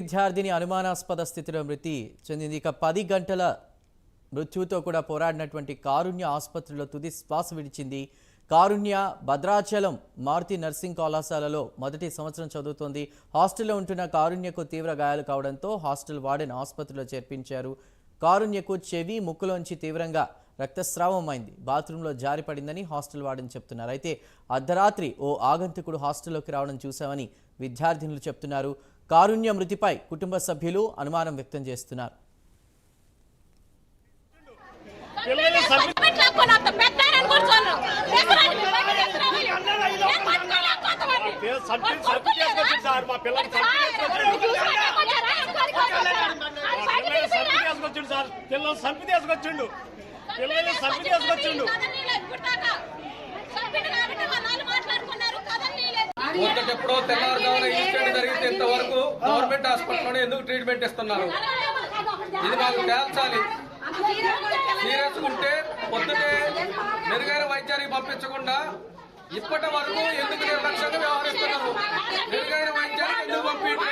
విద్యార్థిని అనుమానాస్పద స్థితిలో మృతి చెందింది. ఇక పది గంటల మృత్యుతో కూడా పోరాడినటువంటి కారుణ్య ఆసుపత్రిలో తుది శ్వాస విడిచింది. కారుణ్య భద్రాచలం మారుతి నర్సింగ్ కళాశాలలో మొదటి సంవత్సరం చదువుతోంది. హాస్టల్లో ఉంటున్న కారుణ్యకు తీవ్ర గాయాలు కావడంతో హాస్టల్ వార్డెన్ ఆసుపత్రిలో చేర్పించారు. కారుణ్యకు చెవి ముక్కులోంచి తీవ్రంగా రక్తస్రావం అయింది. బాత్రూంలో జారి పడిందని హాస్టల్ వార్డెన్ చెప్తున్నారు. అయితే అర్ధరాత్రి ఓ ఆగంతుకుడు హాస్టల్లోకి రావడం చూశామని విద్యార్థినులు చెప్తున్నారు. కారుణ్య మృతిపై కుటుంబ సభ్యులు అనుమానం వ్యక్తం చేస్తున్నారు. పిల్లల్ని సర్వి- పెట్టుకోనంత పెద్దారని కూర్చోను ఎసరాని మొదటెప్పుడో తెల్లవారుజామున ఇన్సిడెంట్ జరిగితే ఇంతవరకు గవర్నమెంట్ హాస్పిటల్లోనే ఎందుకు ట్రీట్మెంట్ ఇస్తున్నారు? ఇది మాకు తేల్చాలి. సీరియస్ ఉంటే పొద్దుటే మెరుగైన వైద్యానికి పంపించకుండా ఇప్పటి వరకు ఎందుకు నిర్లక్ష్యంగా వ్యవహరిస్తున్నారు? మెరుగైన వైద్యానికి ఎందుకు అమ్మాయిని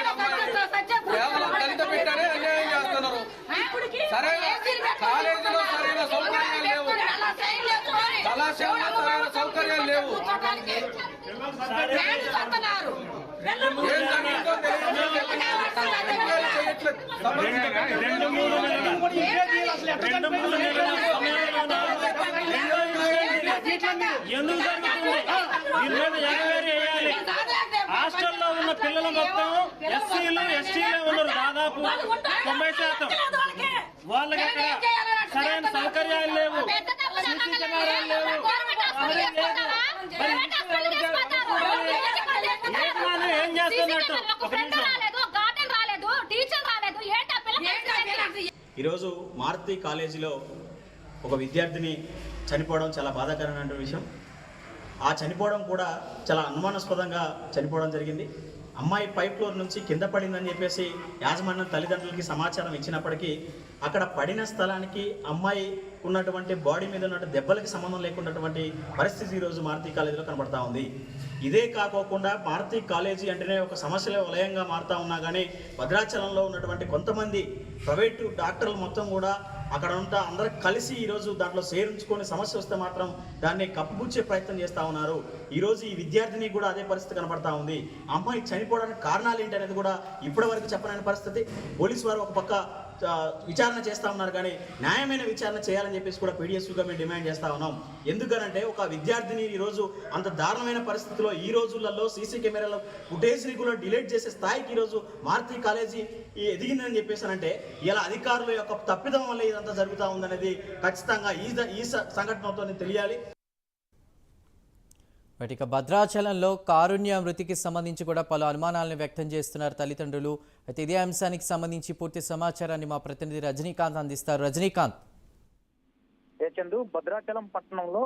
కేవలం దళిత బిడ్డనే అన్యాయం చేస్తున్నారు. సరైన కాలేజీలో సరైన సౌకర్యాలు లేవు సరైన సౌకర్యాలు లేవు రెండు మూడు నెలల రెండు మూడు ఎందుకు జరుగుతుంది దీని ఎంక్వైరీ చేయాలి హాస్టల్లో ఉన్న పిల్లలు మొత్తం ఎస్సీలు ఎస్టీలే ఉన్నారు దాదాపు తొంభై శాతం వాళ్ళకి అక్కడ సరైన సౌకర్యాలు లేవు ఏం చేస్తున్నట్టు? ఒక నిమిషం. రాలేదు గార్డెన్ రాలేదు టీచర్ రాలేదు ఏంటి ఆ పిల్ల ఈరోజు మారుతి కాలేజీలో ఒక విద్యార్థిని చనిపోవడం చాలా బాధాకరమైన విషయం. ఆ చనిపోవడం కూడా చాలా అనుమానాస్పదంగా చనిపోవడం జరిగింది. అమ్మాయి పై ఫ్లోర్ నుంచి కింద పడిందని చెప్పేసి యాజమాన్యం తల్లిదండ్రులకి సమాచారం ఇచ్చినప్పటికీ అక్కడ పడిన స్థలానికి అమ్మాయి ఉన్నటువంటి బాడీ మీద ఉన్నటువంటి దెబ్బలకి సంబంధం లేకున్నటువంటి పరిస్థితి ఈరోజు మారుతి కాలేజీలో కనబడతా ఉంది. ఇదే కాకోకుండా మారుతి కాలేజీ అంటేనే ఒక సమస్యల వలయంగా మారుతా ఉన్నా కానీ భద్రాచలంలో ఉన్నటువంటి కొంతమంది ప్రైవేటు డాక్టర్లు మొత్తం కూడా అక్కడ ఉంటా అందరూ కలిసి ఈరోజు దాంట్లో చేరించుకొని సమస్య వస్తే మాత్రం దాన్ని కప్పుపుచ్చే ప్రయత్నం చేస్తూ ఉన్నారు. ఈరోజు ఈ విద్యార్థిని కూడా అదే పరిస్థితి కనబడతా ఉంది. అమ్మాయి చనిపోవడానికి కారణాలు ఏంటి అనేది కూడా ఇప్పటి వరకు చెప్పలేని పరిస్థితి. పోలీసు వారు ఒక పక్క విచారణ చేస్తా ఉన్నారు కానీ న్యాయమైన విచారణ చేయాలని చెప్పేసి కూడా పీడిఎస్గా మేము డిమాండ్ చేస్తా ఉన్నాం. ఎందుకనంటే ఒక విద్యార్థిని ఈరోజు అంత దారుణమైన పరిస్థితిలో ఈ రోజులలో సీసీ కెమెరాలో ఫుటేజ్ని కూడా డిలీట్ చేసే స్థాయికి ఈరోజు మారుతి కాలేజీ ఎదిగిందని చెప్పేసానంటే ఇలా అధికారుల యొక్క తప్పిదం వల్ల ఇదంతా జరుగుతూ ఉందనేది ఖచ్చితంగా ఈ ఈ సంఘటనతో తెలియాలి. ఇక భద్రాచలంలో కారుణ్య మృతికి సంబంధించి కూడా పలు అనుమానాలను వ్యక్తం చేస్తున్నారు తల్లిదండ్రులు. అయితే ఇదే అంశానికి సంబంధించి పూర్తి సమాచారాన్ని మా ప్రతినిధి రజనీకాంత్ అందిస్తారు. రజనీకాంత్. చందు భద్రాచలం పట్టణంలో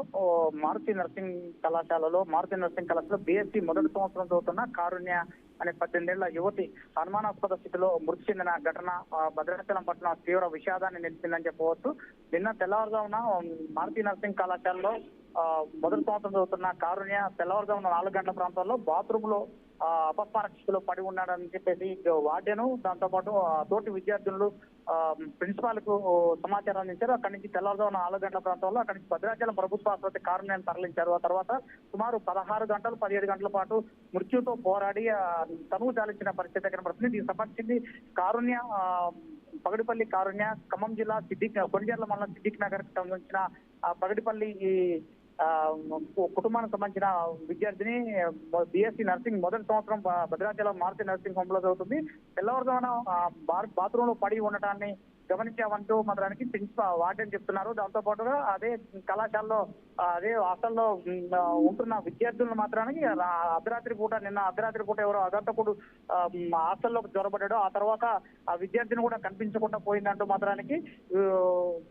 మారుతి నర్సింగ్ కళాశాలలో మారుతి నర్సింగ్ కళాశాలలో బీఎస్సీ మొదటి సంవత్సరం చదువుతున్న కారుణ్య అనే పద్దెనిమిదేళ్ళ యువతి అనుమానాస్పద స్థితిలో మృతి చెందిన ఘటన ఆ, భద్రాచలం పట్టణం తీవ్ర విషాదాన్ని నిలిపిందని చెప్పవచ్చు. నిన్న తెల్లవారుజామున మారుతి నర్సింగ్ కళాశాలలో మొదటి సంవత్సరం చదువుతున్న కారుణ్య తెల్లవారుజామున నాలుగు గంటల ప్రాంతంలో బాత్రూమ్లో అపస్మార స్థితిలో పడి ఉన్నాడని చెప్పేసి వార్డెను దాంతో పాటు తోటి విద్యార్థులు ప్రిన్సిపాల్కు సమాచారం అందించారు. అక్కడి నుంచి తెల్లవారుజామున నాలుగు గంటల ప్రాంతంలో అక్కడి నుంచి భద్రాచలం ప్రభుత్వ ఆసుపత్రి కారుణ్యాన్ని తరలించారు. ఆ తర్వాత సుమారు పదహారు గంటలు పదిహేడు గంటల పాటు మృత్యుతో పోరాడి తనువు చాలించిన పరిస్థితి కనబడుతుంది దీనికి సంబంధించి కారుణ్య ఆ, పగడిపల్లి కారుణ్య ఖమ్మం జిల్లా సిద్దిక్ కొండేర్ల మండలం సిద్దిక్ నగర్ సంబంధించిన పగడిపల్లి ఈ కుటుంబానికి సంబంధించిన విద్యార్థిని బిఎస్సీ నర్సింగ్ మొదటి సంవత్సరం భద్రాచలం మారుతి నర్సింగ్ హోమ్లో చదువుతుంది. తెల్లవారుజామున బార్- బాత్రూమ్లో పడి ఉండటాన్ని గమనించామంటూ మాత్రానికి ప్రిన్సిపల్ వార్డెన్ చెప్తున్నారు. దాంతో పాటుగా అదే కళాశాలలో అదే హాస్టల్లో ఉంటున్న విద్యార్థులను మాత్రానికి అర్ధరాత్రి పూట నిన్న అర్ధరాత్రి పూట ఎవరో అగంతకుడు హాస్టల్లో జ్వరపడ్డాడు ఆ తర్వాత ఆ విద్యార్థిని కూడా కనిపించకుండా పోయిందంటూ మాత్రానికి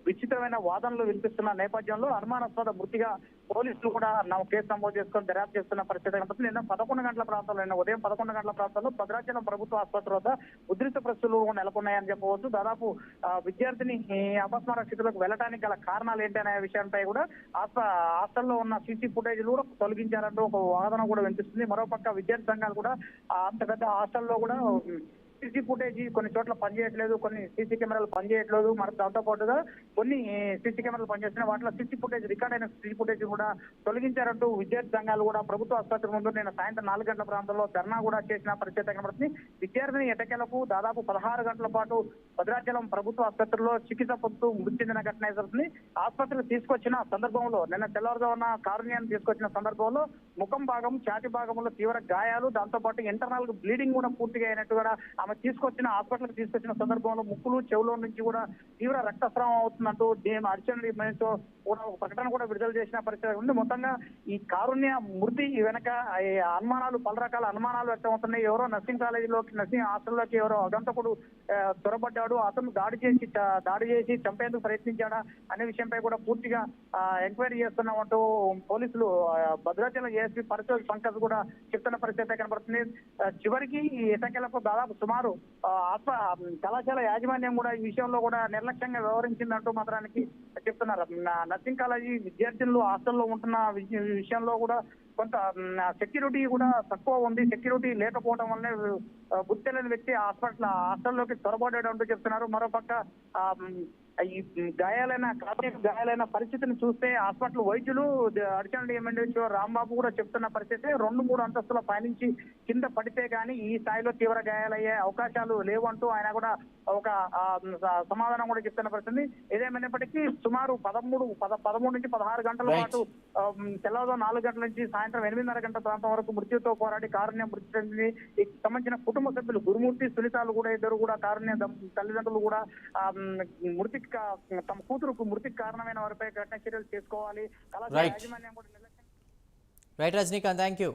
విచిత్రమైన వాదనలు వినిపిస్తున్న నేపథ్యంలో అనుమానాస్పద మృతిగా పోలీసులు కూడా కేసు నమోదు చేసుకొని దర్యాప్తు చేస్తున్న పరిస్థితి కనబడుతుంది నిన్న పదకొండు గంటల ప్రాంతంలో నిన్న ఉదయం పదకొండు గంటల ప్రాంతంలో భద్రాచలం ప్రభుత్వ ఆసుపత్రి వద్ద ఉద్రిత పరిస్థితులు నెలకొన్నాయని చెప్పవచ్చు. దాదాపు విద్యార్థిని ఈ అపస్మార స్థితిలోకి వెళ్ళడానికి గల కారణాలు ఏంటి అనే విషయంపై కూడా హాస్టల్లో ఉన్న సీసీ ఫుటేజ్ కూడా తొలగించారంటూ ఒక వాదన కూడా వినిపిస్తుంది. మరోపక్క విద్యార్థి సంఘాలు కూడా అంత పెద్ద హాస్టల్లో కూడా సీసీ ఫుటేజ్ కొన్ని చోట్ల పనిచేయట్లేదు కొన్ని సీసీ కెమెరాలు పనిచేయట్లేదు మరి దాంతో పాటుగా కొన్ని సీసీ కెమెరాలు పనిచేస్తున్నాయి వాటిలో సీసీ ఫుటేజ్ రికార్డ్ అయిన సీసీ ఫుటేజ్ కూడా తొలగించారంటూ విద్యార్థి సంఘాలు కూడా ప్రభుత్వ ఆసుపత్రి ముందు నేను సాయంత్రం నాలుగు గంటల ప్రాంతంలో ధర్నా కూడా చేసిన పరిస్థితి కనబడుతుంది. విద్యార్థిని ఎటకెలకు దాదాపు పదహారు గంటల పాటు భద్రాచలం ప్రభుత్వ ఆసుపత్రిలో చికిత్స పొందుతూ మృతి చెందిన ఘటన జరుగుతుంది ఆసుపత్రి తీసుకొచ్చిన సందర్భంలో నిన్న తెల్లవారుజామున కారుణ్యాన్ని తీసుకొచ్చిన సందర్భంలో ముఖం భాగం ఛాతి భాగంలో తీవ్ర గాయాలు. దాంతో పాటు ఇంటర్నల్ బ్లీడింగ్ కూడా పూర్తిగా అయినట్టు కూడా ఆమె తీసుకొచ్చిన హాస్పిటల్కి తీసుకొచ్చిన సందర్భంలో ముక్కులు చెవులో నుంచి కూడా తీవ్ర రక్తస్రావం అవుతుందంటూ దీని అర్చన కూడా ఒక ప్రకటన కూడా విడుదల చేసిన పరిస్థితి ఉంది. మొత్తంగా ఈ కారుణ్య మృతి వెనక ఈ అనుమానాలు పలు రకాల అనుమానాలు వ్యక్తమవుతున్నాయి. ఎవరో నర్సింగ్ కాలేజీలోకి నర్సింగ్ హాస్టల్లోకి ఎవరో అగంతకుడు ఆ, చొరబడ్డాడు అతను దాడి చేసి దాడి చేసి చంపేందుకు ప్రయత్నించాడా అనే విషయంపై కూడా పూర్తిగా ఎంక్వైరీ చేస్తున్నామంటూ పోలీసులు భద్రాచలం ఏఎస్పీ పరిచయ పంకజ్ కూడా చెప్తున్న పరిస్థితి కనబడుతుంది. చివరికి ఈ ఇటకెలకు దాదాపు సుమారు ఆ, కళాశాల యాజమాన్యం కూడా ఈ విషయంలో కూడా నిర్లక్ష్యంగా వ్యవహరించిందంటూ మాత్రానికి చెప్తున్నారు. నర్సింగ్ కాలేజీ విద్యార్థులు హాస్టల్లో ఉంటున్న విషయంలో కూడా కొంత సెక్యూరిటీ కూడా తక్కువ ఉంది. సెక్యూరిటీ లేకపోవడం వల్లనే గుర్తెలని వ్యక్తి హాస్పిటల్ హాస్టల్లోకి చొరబడ్డాడంటూ చెప్తున్నారు. మరోపక్క ఆ, ఈ గాయాలైన కాపీకి గాయాలైన పరిస్థితిని చూస్తే హాస్పిటల్ వైద్యులు అడిషనల్ ఎమ్మెల్యే రాంబాబు కూడా చెప్తున్న పరిస్థితి రెండు మూడు అంతస్తుల పైనుంచి కింద పడితే గానీ ఈ స్థాయిలో తీవ్ర గాయాలయ్యే అవకాశాలు లేవంటూ ఆయన కూడా ఒక సమాధానం కూడా చెప్తున్న పరిస్థితి ఏదేమైనప్పటికీ సుమారు పదమూడు పద పదమూడు నుంచి పదహారు గంటల. పాటు తెల్లవారు నాలుగు గంటల నుంచి సాయంత్రం ఎనిమిదిన్నర గంటల ప్రాంతం వరకు మృత్యుతో పోరాడి కారుణ్యం మృతి చెందింది ఈ సంబంధించిన కుటుంబ సభ్యులు గురుమూర్తి సునీతాలు కూడా ఇద్దరు కూడా కారుణ్య తల్లిదండ్రులు కూడా మృతికి తమ కూతురుకు మృతికి కారణమైన వారిపై కఠిన చర్యలు చేసుకోవాలి Right. యాజమాన్యం కూడా నిర్లక్ష్యం రైట్ రజనీకాంత్ థ్యాంక్ యూ